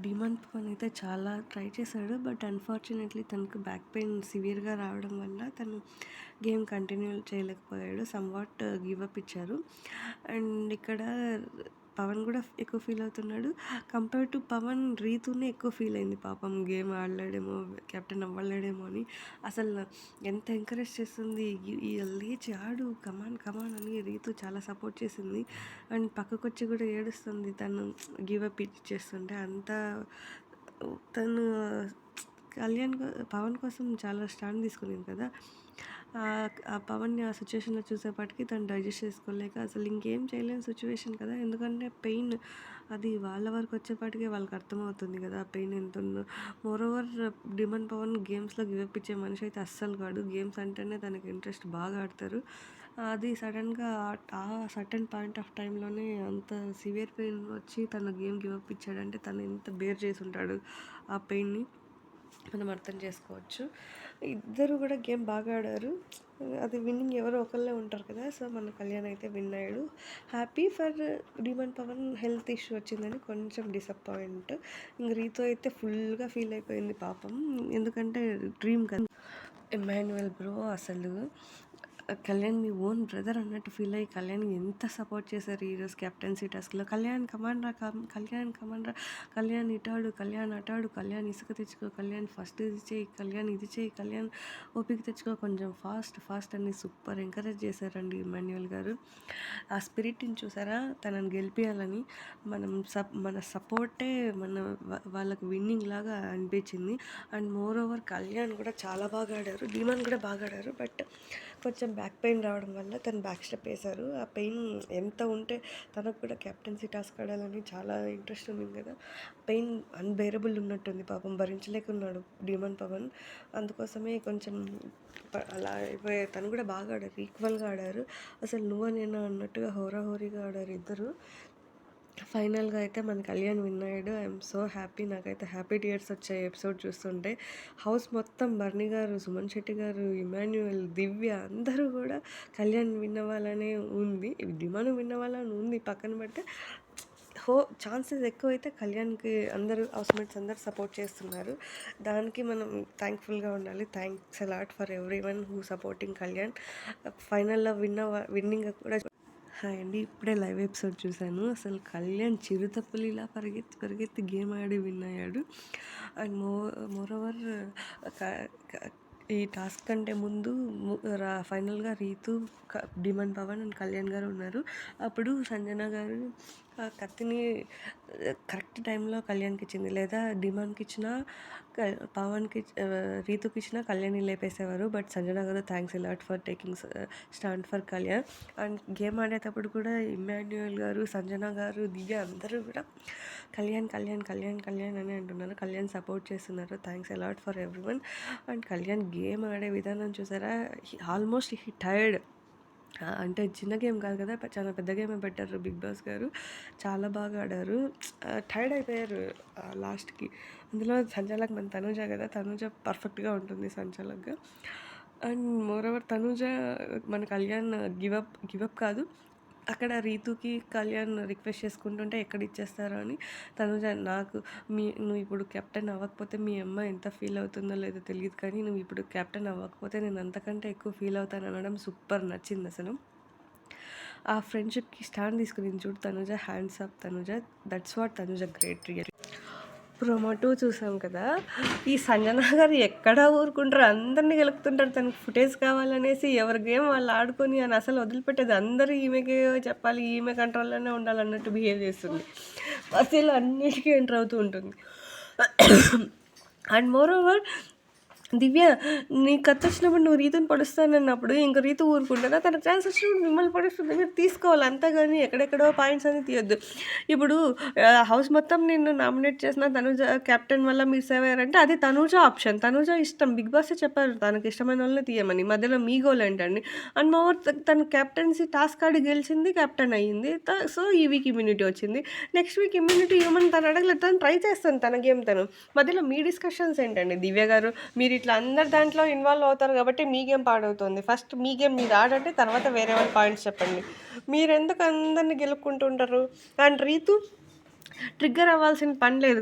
Demand Pawan అయితే చాలా try చేశాడు బట్ అన్ఫార్చునేట్లీ తనకు బ్యాక్ పెయిన్ సివియర్గా రావడం వల్ల తను గేమ్ కంటిన్యూ చేయలేకపోయాడు సమ్వాట్ uh, గివ్ అప్ ఇచ్చారు. అండ్ ఇక్కడ పవన్ కూడా ఎక్కువ ఫీల్ అవుతున్నాడు. కంపేర్ టు పవన్ రీతునే ఎక్కువ ఫీల్ అయింది. పాపం గేమ్ ఆడలేడేమో కెప్టెన్ అవ్వలేడేమో అని. అసలు ఎంత ఎంకరేజ్ చేస్తుంది? ఈ- లేచి ఆడు కమాన్ కమాన్ అని రీతు చాలా సపోర్ట్ చేసింది. అండ్ పక్కకు వచ్చి కూడా ఏడుస్తుంది. తను గివ్ అప్ ఇచ్చేస్తుంటే అంత తను కళ్యాణ్ కో- పవన్ కోసం చాలా స్టాండ్ తీసుకునింది కదా. ఆ- పవన్ని ఆ సిచ్యువేషన్లో చూసేపాటికి తను డైజెస్ట్ చేసుకోలేక అసలు ఇంకేం చేయలేని సిచ్యువేషన్ కదా. ఎందుకంటే పెయిన్ అది వాళ్ళ వరకు వచ్చేపాటికే వాళ్ళకి అర్థమవుతుంది కదా. ఆ పెయిన్ ఎంత ఉందో. మోరోవర్ డిమన్ పవన్ గేమ్స్లో గివప్ ఇచ్చే మనిషి అయితే అస్సలు కాడు. గేమ్స్ అంటేనే తనకి ఇంట్రెస్ట్ బాగా ఆడతారు. అది సడన్గా ఆ సర్టన్ పాయింట్ ఆఫ్ టైంలోనే అంత సివియర్ పెయిన్ వచ్చి తన గేమ్ గివప్ ఇచ్చాడంటే తను ఎంత బేర్ చేసి ఉంటాడు ఆ పెయిన్ని మనం అర్థం చేసుకోవచ్చు. ఇద్దరు కూడా గేమ్ బాగా ఆడారు. అది విన్నింగ్ ఎవరో ఒకళ్ళే ఉంటారు కదా సో మన కళ్యాణ్ అయితే విన్ అయ్యాడు. Happy for demand Pawan health issue వచ్చిందని కొంచెం డిసప్పాయింట్. ఇంక రీతో అయితే ఫుల్గా ఫీల్ అయిపోయింది పాపం. ఎందుకంటే డ్రీమ్ కదా. ఎమాన్యువల్ బ్రో అసలు కళ్యాణ్ మీ ఓన్ బ్రదర్ అన్నట్టు ఫీల్ అయ్యి కళ్యాణ్ ఎంత సపోర్ట్ చేశారు ఈరోజు కెప్టెన్సీ టాస్క్లో? కళ్యాణ్ కమాండ్ రా కళ్యాణ్ కమాండ్ రా. కళ్యాణ్ ఇటాడు కళ్యాణ్ అటాడు కళ్యాణ్ ఇసుక తెచ్చుకో కళ్యాణ్ ఫస్ట్ ఇది చేయి కళ్యాణ్ ఇది చేయి కళ్యాణ్ ఓపిక తెచ్చుకో. కొంచెం ఫాస్ట్ ఫాస్ట్ అని సూపర్ ఎంకరేజ్ చేశారండి ఇమాన్యువల్ గారు. ఆ స్పిరిట్ని చూసారా? తనని గెలిపించాలని మనం సప్ మన సపోర్టే మన వాళ్ళకు విన్నింగ్ లాగా అనిపించింది. అండ్ మోర్ ఓవర్ కళ్యాణ్ కూడా చాలా బాగా ఆడారు. ధీమాన్ కూడా బాగా ఆడారు. బట్ కొంచెం బ్యాక్ పెయిన్ రావడం వల్ల తను బ్యాక్ స్టెప్ వేశారు. ఆ పెయిన్ ఎంత ఉంటే తనకు కూడా కెప్టెన్సీ టాస్క్ ఆడాలని చాలా ఇంట్రెస్ట్ ఉంది కదా. పెయిన్ అన్బేరబుల్ ఉన్నట్టుంది పాపం. భరించలేకున్నాడు డిమన్ పవన్. అందుకోసమే కొంచెం అలా అయిపోయే తను కూడా బాగా ఆడారు. ఈక్వల్గా ఆడారు. అసలు నువ్వు నేను అన్నట్టుగా హోరాహోరీగా ఆడారు ఇద్దరు. ఫైనల్గా అయితే మన కళ్యాణ్ విన్ అయ్యాడు. I'm so happy. నాకైతే హ్యాపీ టీయర్స్ వచ్చే ఎపిసోడ్ చూస్తుంటే హౌస్ మొత్తం బర్ణి గారు సుమన్ శెట్టి గారు ఇమాన్యువల్ దివ్య అందరూ కూడా కళ్యాణ్ విన్ అవ్వాలనే ఉంది. డిమాండ్ విన్ అవ్వాలని ఉంది. పక్కన పెడితే హో ఛాన్సెస్ ఎక్కువైతే కళ్యాణ్కి అందరూ హౌస్మేట్స్ అందరు సపోర్ట్ చేస్తున్నారు. దానికి మనం థ్యాంక్ఫుల్గా ఉండాలి. Thanks a lot for everyone who supporting Kalyan. ఫైనల్లో విన్ విన్నింగ్ కూడా హాయ్ అండి ఇప్పుడే లైవ్ ఎపిసోడ్ చూశాను. అసలు కళ్యాణ్ చిరుతపులిలా పరిగెత్తి పరిగెత్తి గేమ్ ఆడి విన్ అయ్యాడు. అండ్ మో మోరోవర్ ఈ టాస్క్ కంటే ముందు రా ఫైనల్గా రీతు డిమాండ్ పవన్ అండ్ కళ్యాణ్ గారు ఉన్నారు. అప్పుడు సంజన గారు కత్తిని కరెక్ట్ టైంలో కళ్యాణ్కి ఇచ్చింది లేదా డిమాన్కి ఇచ్చినా పవన్కి రీతుకి ఇచ్చినా కళ్యాణ్ని లేపేసేవారు. బట్ సంజన గారు thanks a lot for taking stand for Kalyan. And game ఆడేటప్పుడు కూడా ఇమ్మాన్యుయల్ గారు సంజన గారు దివ్య అందరూ కూడా కళ్యాణ్ కళ్యాణ్ కళ్యాణ్ కళ్యాణ్ అని అంటున్నారు. కళ్యాణ్ సపోర్ట్ చేస్తున్నారు. Thanks a lot for everyone and Kalyan game ఆడే విధానం చూసారా? Almost he tired. అంటే చిన్న గేమ్ కాదు కదా చాలా పెద్ద గేమే పెట్టారు బిగ్ బాస్ గారు. చాలా బాగా ఆడారు. టైర్డ్ అయిపోయారు లాస్ట్కి. అందులో సంచాలక్ మన తనుజ కదా తనుజ పర్ఫెక్ట్గా ఉంటుంది సంచాలక్గా. అండ్ మోరోవర్ తనుజ మన కళ్యాణ్ గివప్ గివప్ కాదు. అక్కడ రీతుకి కళ్యాణ్ రిక్వెస్ట్ చేసుకుంటుంటే ఎక్కడ ఇచ్చేస్తారో అని తనుజ నాకు మీ నువ్వు ఇప్పుడు కెప్టెన్ అవ్వకపోతే మీ అమ్మ ఎంత ఫీల్ అవుతుందో లేదో తెలియదు కానీ నువ్వు ఇప్పుడు కెప్టెన్ అవ్వకపోతే నేను అంతకంటే ఎక్కువ ఫీల్ అవుతాను అనడం సూపర్ నచ్చింది అసలు. ఆ ఫ్రెండ్షిప్కి స్టాండ్ తీసుకుని చూడు Tanuja hands up Tanuja that's what Tanuja great real. Promo two చూసాం కదా. ఈ సంజన గారు ఎక్కడ ఊరుకుంటారు అందరినీ గెలుపుతుంటారు తనకి ఫుటేజ్ కావాలనేసి ఎవరి గేమ్ వాళ్ళు ఆడుకొని అని అసలు వదిలిపెట్టేది అందరూ ఈమెకే చెప్పాలి ఈమె కంట్రోల్లోనే ఉండాలన్నట్టు బిహేవ్ చేస్తుంది. అసలు అన్నిటికీ ఎంటర్ అవుతూ ఉంటుంది. అండ్ మోర్ ఓవర్ దివ్య నీ కత్తి వచ్చినప్పుడు నువ్వు రీతుని పడుస్తానన్నప్పుడు ఇంక రీతు ఊరుకుంటుందా? తన ఛాన్స్ వచ్చినప్పుడు మిమ్మల్ని పడుస్తుంది. మీరు తీసుకోవాలి. అంతేగాని ఎక్కడెక్కడో పాయింట్స్ అని తీయొద్దు. ఇప్పుడు హౌస్ మొత్తం నిన్ను నామినేట్ చేసిన తనుజ కెప్టెన్ వల్ల మిస్ అయ్యారంటే అది తనుజ ఆప్షన్ తనుజ ఇష్టం. బిగ్ బాస్ చెప్పారు తనకి ఇష్టమైన వాళ్ళని తీయమని. మధ్యలో మీ గోల్ ఏంటండి? అండ్ మోర్ తన కెప్టెన్సీ టాస్క్ ఆడి గెలిచింది కెప్టెన్ అయ్యింది. త- సో ఈ వీక్ ఇమ్యూనిటీ వచ్చింది. నెక్స్ట్ వీక్ ఇమ్యూనిటీ ఇవ్వమని తను అడగలేదు. తను ట్రై చేస్తాను. తన గేమ్ తను. మధ్యలో మీ డిస్కషన్స్ ఏంటండి? దివ్య గారు మీరు ఇట్లా అందరు దాంట్లో ఇన్వాల్వ్ అవుతారు కాబట్టి మీ గేమ్ పాడవుతుంది. ఫస్ట్ మీ గేమ్ మీరు ఆడండి తర్వాత వేరే వాళ్ళ పాయింట్స్ చెప్పండి. మీరు ఎందుకు అందరిని గెలుపుకుంటుంటారు? అండ్ రీతు ట్రిగ్గర్ అవ్వాల్సిన పని లేదు.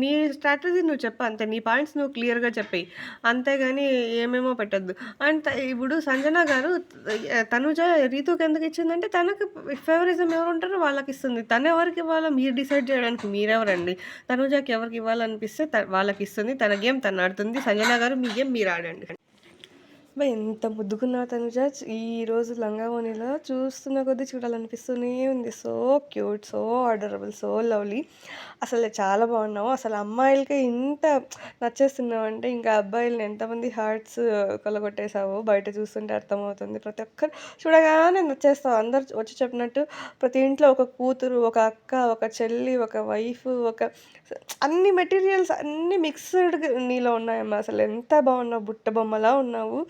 నీ స్ట్రాటజీ నువ్వు చెప్పు అంతే. నీ పాయింట్స్ నువ్వు క్లియర్‌గా చెప్పెయి. అంతేగాని ఏమేమో పెట్టద్దు అండ్ ఇప్పుడు సంజన గారు తనుజ తనుజ రీతుకెందుకు ఇచ్చిందంటే తనకు ఫేవరిజం తన ఎవరికి వాళ్ళ మీరు డిసైడ్ చేయడానికి మీరెవరండి? తనుజకి ఎవరికి ఇవ్వాలనిపిస్తే వాళ్ళకి ఇస్తుంది తన గేమ్ తను ఆడుతుంది. సంజన గారు మీ గేమ్ మీరు ఆడండి. అబ్బా! ఎంత ముద్దుగున్నావు తనుజ. ఈరోజు లంగా చూస్తున్న కొద్దీ చూడాలనిపిస్తూనే ఉంది. So cute, so adorable so lovely. అసలు చాలా బాగున్నావు. అసలు అమ్మాయిలకే ఇంత నచ్చేస్తున్నావంటే ఇంకా అబ్బాయిలను ఎంతమంది హార్ట్స్ కొల్లగొట్టేసావో బయట చూస్తుంటే అర్థమవుతుంది. ప్రతి ఒక్కరు చూడగానే నచ్చేస్తావు. అందరూ వచ్చి చెప్పినట్టు ప్రతి ఇంట్లో ఒక కూతురు, ఒక అక్క, ఒక చెల్లి, ఒక వైఫ్, ఒక అన్ని మెటీరియల్స్ అన్నీ మిక్స్డ్ నీలో ఉన్నాయమ్మా. అసలు ఎంత బాగున్నావు. బుట్ట బొమ్మలా ఉన్నావు.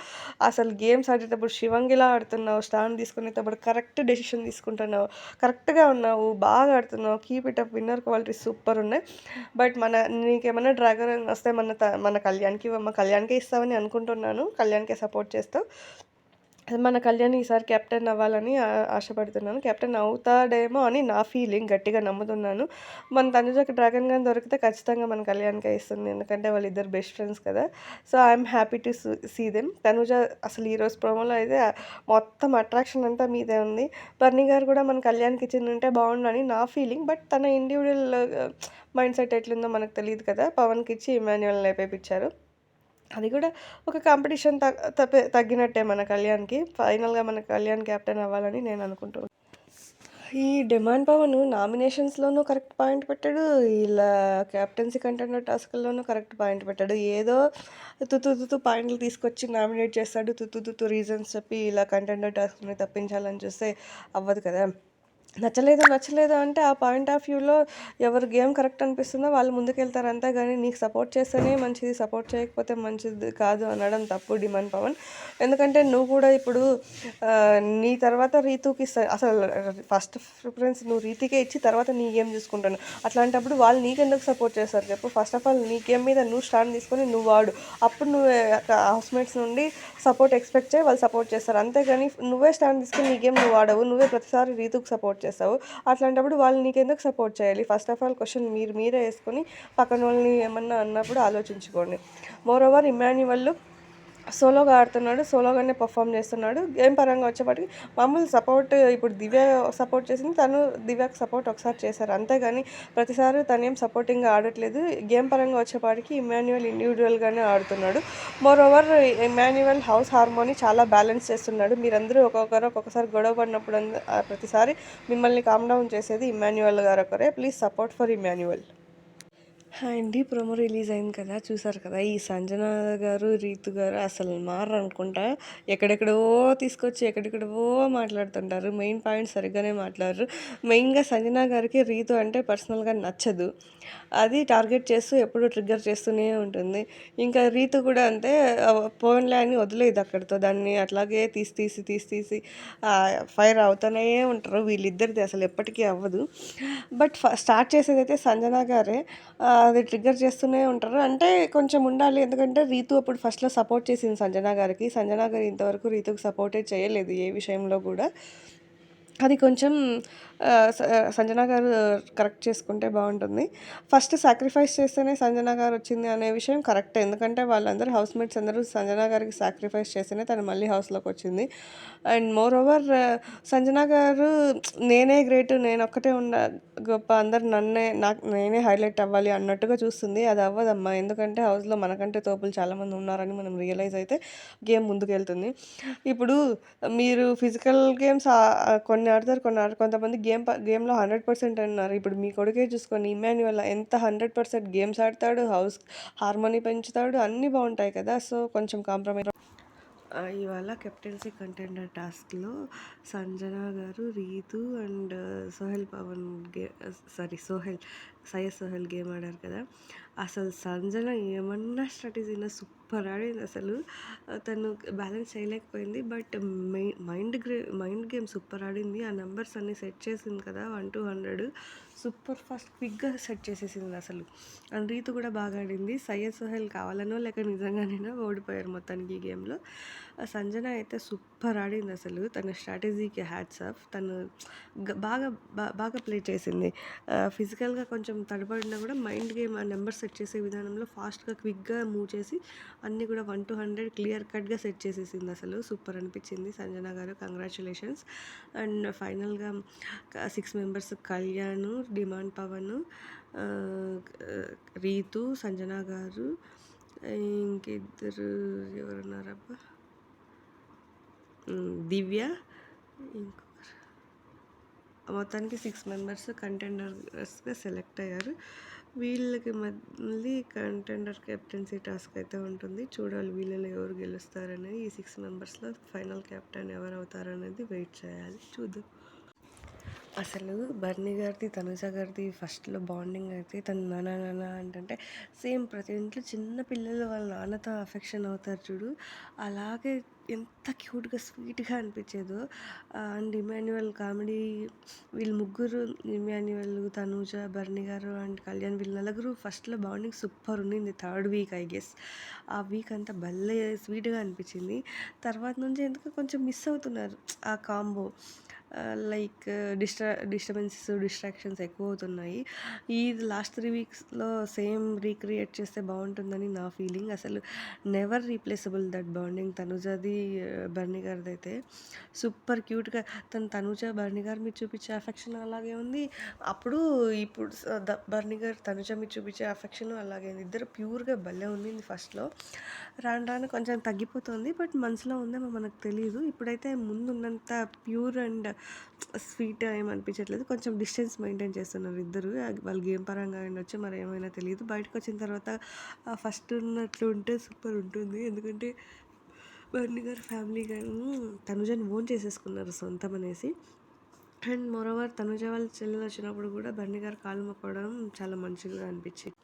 అసలు గేమ్స్ ఆడేటప్పుడు శివంగిలా ఆడుతున్నావు. స్టాండ్ తీసుకునేటప్పుడు కరెక్ట్ డెసిషన్ తీసుకుంటున్నావు. కరెక్ట్‌గా ఉన్నావు. బాగా ఆడుతున్నావు. Keep it up. Winner qualities super ఉన్నాయి. బట్ మన నీకేమైనా డ్రాగన్ వస్తే మన త మన కళ్యాణ్‌కి మన కళ్యాణ్‌కే ఇస్తామని అనుకుంటున్నాను. కళ్యాణ్‌కే సపోర్ట్ చేస్తావు. మన కళ్యాణ్ ఈసారి కెప్టెన్ అవ్వాలని ఆశపడుతున్నాను. కెప్టెన్ అవుతాడేమో అని నా ఫీలింగ్. గట్టిగా నమ్ముతున్నాను. మన తనుజకి డ్రాగన్ గాని దొరికితే ఖచ్చితంగా మన కళ్యాణ్‌కే ఇస్తుంది. ఎందుకంటే వాళ్ళిద్దరు బెస్ట్ ఫ్రెండ్స్ కదా! So, I'm happy to see them. Tanuja అసలు ఈరోజు ప్రోమోలో అయితే మొత్తం అట్రాక్షన్ అంతా మీదే ఉంది. బర్నీ గారు కూడా మన కళ్యాణ్‌కి ఇచ్చిండుంటే బాగుండని నా ఫీలింగ్. బట్ తన ఇండివిజువల్ మైండ్ సెట్ ఎట్లుందో మనకు తెలియదు కదా! పవన్కి ఇచ్చి ఇమాన్యువల్ లేపేపించారు అది కూడా ఒక కాంపిటీషన్ తగ్ తప్పే తగ్గినట్టే మన కళ్యాణ్‌కి. ఫైనల్‌గా మన కళ్యాణ్ కెప్టెన్ అవ్వాలని నేను అనుకుంటున్నాను ఈ డిమాండ్ పవన్ నామినేషన్స్‌లోనూ కరెక్ట్ పాయింట్ పెట్టాడు. ఇలా కెప్టెన్సీ కంటెండర్ టాస్క్లోనూ కరెక్ట్ పాయింట్ పెట్టాడు. ఏదో తుతు తుతు పాయింట్లు తీసుకొచ్చి నామినేట్ చేస్తాడు. తుతు తుతు రీజన్స్ చెప్పి ఇలా కంటెండర్ టాస్క్‌ని తప్పించాలని చూస్తే అవ్వదు కదా! నచ్చలేదు, నచ్చలేదు అంటే ఆ పాయింట్ ఆఫ్ వ్యూలో ఎవరు గేమ్ కరెక్ట్ అనిపిస్తుందో వాళ్ళు ముందుకెళ్తారు. కానీ నీకు సపోర్ట్ చేస్తేనే మంచిది. సపోర్ట్ చేయకపోతే మంచిది కాదు అనడం తప్పు డిమాండ్ పవన్. ఎందుకంటే నువ్వు కూడా ఇప్పుడు నీ తర్వాత రీతుకి అసలు ఫస్ట్ ప్రిఫరెన్స్ నువ్వు రీతికే ఇచ్చి తర్వాత నీ గేమ్ చూసుకుంటాను అట్లాంటప్పుడు వాళ్ళు నీకెందుకు సపోర్ట్ చేస్తారు చెప్పు? ఫస్ట్ ఆఫ్ ఆల్ నీ గేమ్ మీద నువ్వు స్టాండ్ తీసుకొని నువ్వు ఆడు. అప్పుడు నువ్వు హౌస్‌మేట్స్ నుండి సపోర్ట్ ఎక్స్‌పెక్ట్ చేయి. వాళ్ళు సపోర్ట్ చేస్తారు. అంతేగాని నువ్వే స్టాండ్ తీసుకొని నీ గేమ్ నువ్వు ఆడవు. నువ్వే ప్రతిసారి రీతుకు సపోర్ట్ చేస్తావు. అట్లాంటప్పుడు వాళ్ళు నీకెందుకు సపోర్ట్ చేయాలి? ఫస్ట్ ఆఫ్ ఆల్ క్వశ్చన్ మీరు మీరే వేసుకొని పక్కన వాళ్ళని ఏమన్నా అన్నప్పుడు ఆలోచించుకోండి. మోరోవర్ ఇమాన్యువల్ సోలోగా ఆడుతున్నాడు. సోలోగానే పర్ఫామ్ చేస్తున్నాడు. గేమ్ పరంగా వచ్చేపాటికి మామూలు సపోర్ట్ ఇప్పుడు దివ్య సపోర్ట్ చేసింది. తను దివ్యకు సపోర్ట్ ఒకసారి చేశారు. అంతేగాని ప్రతిసారి తను ఏం సపోర్టింగ్‌గా ఆడట్లేదు. గేమ్ పరంగా వచ్చేపాటికి ఇమాన్యువల్ ఇండివిజువల్గానే ఆడుతున్నాడు. మోరోవర్ ఇమాన్యువల్ హౌస్ హార్మోనీ చాలా బ్యాలెన్స్ చేస్తున్నాడు. మీరందరూ ఒక్కొక్కరు ఒక్కొక్కసారి గొడవ పడినప్పుడు అంద ప్రతిసారి మిమ్మల్ని కామ్ డౌన్ చేసేది Emmanuel గారొకరే. Please support for Emmanuel hi అండి. ప్రోమో రిలీజ్ అయింది కదా! చూసారు కదా! ఈ సంజన గారు, రీతు గారు అసలు మారనుకుంటా ఎక్కడెక్కడో తీసుకొచ్చి ఎక్కడెక్కడవో మాట్లాడుతుంటారు. మెయిన్ పాయింట్స్ సరిగ్గానే మాట్లాడరు. మెయిన్‌గా సంజన గారికి రీతు అంటే పర్సనల్‌గా నచ్చదు. అది టార్గెట్ చేస్తూ ఎప్పుడూ ట్రిగ్గర్ చేస్తూనే ఉంటుంది. ఇంకా రీతు కూడా అంతే పోన్లే అని వదిలేదు అక్కడితో. దాన్ని అట్లాగే తీసి తీసి తీసి తీసి ఫైర్ అవుతూనే ఉంటారు. వీళ్ళిద్దరిది అసలు ఎప్పటికీ అవ్వదు. బట్ ఫ స్టార్ట్ చేసేదైతే సంజన గారే. అది ట్రిగ్గర్ చేస్తూనే ఉంటారు. అంటే కొంచెం ఉండాలి. ఎందుకంటే రీతు అప్పుడు ఫస్ట్‌లో సపోర్ట్ చేసింది సంజన గారికి. సంజన గారు ఇంతవరకు రీతుకు సపోర్టే చేయలేదు ఏ విషయంలో కూడా. అది కొంచెం సంజన గారు కరెక్ట్ చేసుకుంటే బాగుంటుంది ఫస్ట్ సాక్రిఫైస్ చేస్తేనే సంజన గారు వచ్చింది అనే విషయం కరెక్ట్ ఎందుకంటే వాళ్ళందరూ హౌస్ మేట్స్ అందరూ సంజన గారికి సాక్రిఫైస్ చేస్తేనే తను మళ్ళీ హౌస్లోకి వచ్చింది అండ్ మోర్ ఓవర్ సంజన గారు నేనే గ్రేట్ నేనొక్కటే ఉన్న గొప్ప అందరు నన్నే నాకు నేనే హైలైట్ అవ్వాలి అన్నట్టుగా చూస్తుంది. అది అవ్వదమ్మా. ఎందుకంటే హౌస్‌లో మనకంటే తోపులు చాలామంది ఉన్నారని మనం రియలైజ్ అయితే గేమ్ ముందుకెళ్తుంది. ఇప్పుడు మీరు ఫిజికల్ గేమ్స్ కొన్ని కొన్ని ఆడతారు. కొన్ని ఆడరు. కొంతమంది గేమ్ ప గేమ్‌లో 100% అన్నారు. ఇప్పుడు మీ కొడుకే చూసుకోండి ఇమాన్యుయల్ ఎంత 100% గేమ్స్ ఆడతాడు. హౌస్ హార్మోనీ పెంచుతాడు. అన్నీ బాగుంటాయి కదా! సో, కొంచెం కాంప్రమైజ్ ఇవాళ కెప్టెన్సీ కంటెండర్ టాస్క్‌లో సంజన గారు, రీతు అండ్ సోహెల్ పవన్ గే సారీ సోహెల్, సయ్యద్ సోహెల్ గేమ్ ఆడారు కదా! అసలు సంజన ఏమన్నా స్ట్రాటజీనా సూపర్ ఆడింది అసలు. తను బ్యాలెన్స్ చేయలేకపోయింది. But mind grey mind game super ఆడింది. ఆ నెంబర్స్ అన్నీ సెట్ చేసింది కదా! 1-100 సూపర్ ఫాస్ట్ క్విక్‌గా సెట్ చేసేసింది అసలు. అండ్ రీతు కూడా బాగా ఆడింది. సయ్యద్ సోహెల్ కావాలనో లేక నిజంగానేనో ఓడిపోయారు మొత్తానికి ఈ గేమ్‌లో. సంజన అయితే సూపర్ ఆడింది అసలు. తన స్ట్రాటజీకి హ్యాట్స్ ఆఫ్. తను బాగా బాగా ప్లే చేసింది. ఫిజికల్‌గా కొంచెం తడబడినా కూడా మైండ్ గేమ్ ఆ నెంబర్ సెట్ చేసే విధానంలో ఫాస్ట్‌గా, క్విక్‌గా మూవ్ చేసి అన్నీ కూడా 1-100 క్లియర్ కట్‌గా సెట్ చేసేసింది అసలు. సూపర్ అనిపించింది సంజన గారు. కంగ్రాచులేషన్స్ అండ్ ఫైనల్‌గా six members Kalyan, Demon Pavan, Ritu, Sanjana garu ఇంకిద్దరు ఎవరున్నారబ్బా! దివ్య ఇంకో మొత్తానికి సిక్స్ మెంబర్స్ కంటెండర్స్‌గా సెలెక్ట్ అయ్యారు. వీళ్ళకి మళ్ళీ కంటెండర్ కెప్టెన్సీ టాస్క్ అయితే ఉంటుంది. చూడాలి వీళ్ళలో ఎవరు గెలుస్తారనేది. ఈ సిక్స్ మెంబర్స్‌లో ఫైనల్ కెప్టెన్ ఎవరు అవుతారనేది వెయిట్ చేయాలి. చూద్దాం. అసలు బర్నీ గారిది, తనుజ గారిది ఫస్ట్‌లో బాండింగ్ అయితే తన నాన్న నాన్న అంటే సేమ్ ప్రతి ఇంట్లో చిన్న పిల్లలు వాళ్ళ నాన్నతో అఫెక్షన్ అవుతారు చూడు. అలాగే ఎంత క్యూట్‌గా, స్వీట్‌గా అనిపించేదో. అండ్ ఇమాన్యువల్ కామెడీ వీళ్ళు ముగ్గురు ఇమాన్యువల్ తనూజ, బర్నీ గారు అండ్ కళ్యాణ్ వీళ్ళు నలుగురు ఫస్ట్‌లో బాండింగ్ సూపర్ ఉండింది. Third week I guess. ఆ వీక్ అంతా భలే స్వీట్‌గా అనిపించింది. తర్వాత నుంచి ఎందుకో కొంచెం మిస్ అవుతున్నారు ఆ కాంబో. లైక్ డిస్ట్రా డిస్టర్బెన్సెస్, డిస్ట్రాక్షన్స్ ఎక్కువ అవుతున్నాయి ఈ లాస్ట్ త్రీ వీక్స్‌లో సేమ్ రీక్రియేట్ చేస్తే బాగుంటుందని నా ఫీలింగ్. అసలు నెవర్ రీప్లేసబుల్ దట్ బాండింగ్ తనుజాది బర్నిగర్ది అయితే సూపర్ క్యూట్‌గా తను తనుజ, బర్నీ గారి మీద చూపించే అఫెక్షన్ అలాగే ఉంది. అప్పుడు ఇప్పుడు స ద గారు తనుజ మీద చూపించే అఫెక్షన్ అలాగే ఉంది. ఇద్దరు ప్యూర్‌గా భలే ఉంది ఫస్ట్‌లో. రాను రాను కొంచెం తగ్గిపోతుంది. బట్ మనసులో ఉందేమో మనకు తెలియదు ఇప్పుడైతే ముందున్నంత ప్యూర్ అండ్ స్వీట్ ఏమనిపించట్లేదు కొంచెం డిస్టెన్స్ మెయింటైన్ చేస్తున్నారు ఇద్దరు. వాళ్ళు గేమ్ పరంగా ఉండొచ్చు మరి ఏమైనా తెలీదు. బయటకొచ్చిన తర్వాత ఫస్ట్ ఉన్నట్లు ఉంటే సూపర్ ఉంటుంది. ఎందుకంటే బర్నీ గారు ఫ్యామిలీ గారు తనుజని ఓన్ చేసేసుకున్నారు సొంతం అనేసి. అండ్ మోరోవర్ తనుజ వాళ్ళ చెల్లెలు వచ్చినప్పుడు కూడా బర్నీ గారు కాలు మొక్కడం చాలా మంచిగా అనిపించింది.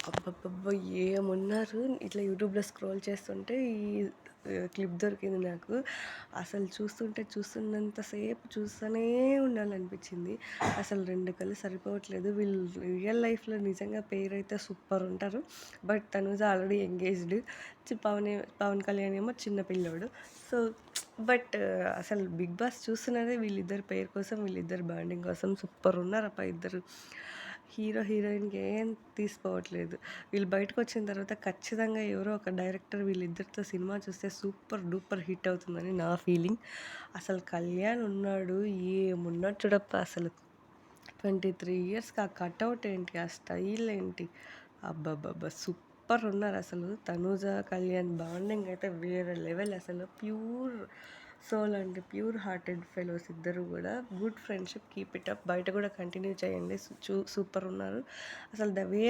అబ్బబ్బబ్బా! ఏమున్నారు ఇట్లా యూట్యూబ్‌లో స్క్రోల్ చేస్తుంటే ఈ క్లిప్ దొరికింది నాకు. అసలు చూస్తుంటే చూస్తున్నంతసేపు చూస్తూనే ఉండాలనిపించింది. అసలు రెండు కళ్ళు సరిపోవట్లేదు. వీళ్ళు రియల్ లైఫ్‌లో నిజంగా పేరు అయితే సూపర్ ఉంటారు. But Tanuja already engaged. Pavan Pavan Kalyan ఏమో చిన్న పిల్లోడు. సో బట్ అసలు బిగ్ బాస్ చూస్తున్నదే వీళ్ళిద్దరి పేరు కోసం, వీళ్ళిద్దరు బాండింగ్ కోసం. సూపర్ ఉన్నారు అప్ప ఇద్దరు. హీరో, హీరోయిన్‌కి ఏం తీసుకోవట్లేదు వీళ్ళు బయటకొచ్చిన తర్వాత ఖచ్చితంగా ఎవరో ఒక డైరెక్టర్ వీళ్ళిద్దరితో సినిమా చూస్తే సూపర్ డూపర్ హిట్ అవుతుందని నా ఫీలింగ్. అసలు కళ్యాణ్ ఉన్నాడు. ఏమున్నాడు చూడప్ప అసలు. 23 ఇయర్స్‌కి ఆ కటౌట్ ఏంటి? ఆ స్టైల్ ఏంటి? అబ్బబ్బబ్బా! సూపర్ ఉన్నారు అసలు తనూజ, కళ్యాణ్ బాండింగ్ అయితే వేరే లెవెల్ అసలు. Pure soul and pure hearted fellows ఇద్దరు కూడా. Good friendship keep it up. బయట కూడా కంటిన్యూ చేయండి. చూ సూపర్ ఉన్నారు. అసలు ద వే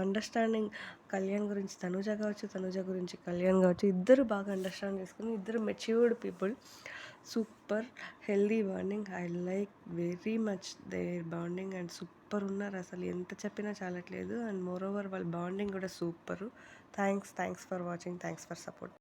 అండర్‌స్టాండింగ్ కళ్యాణ్ గురించి తనూజ కావచ్చు, తనూజ గురించి కళ్యాణ్ కావచ్చు ఇద్దరు బాగా అండర్‌స్టాండ్ చేసుకుని ఇద్దరు matured people. Super healthy bonding. I like very much their bonding and super ఉన్నారు అసలు. ఎంత చెప్పినా చాలట్లేదు. అండ్ మోరోవర్ వాళ్ళ బాండింగ్ కూడా super. Thanks thanks for watching. Thanks for support.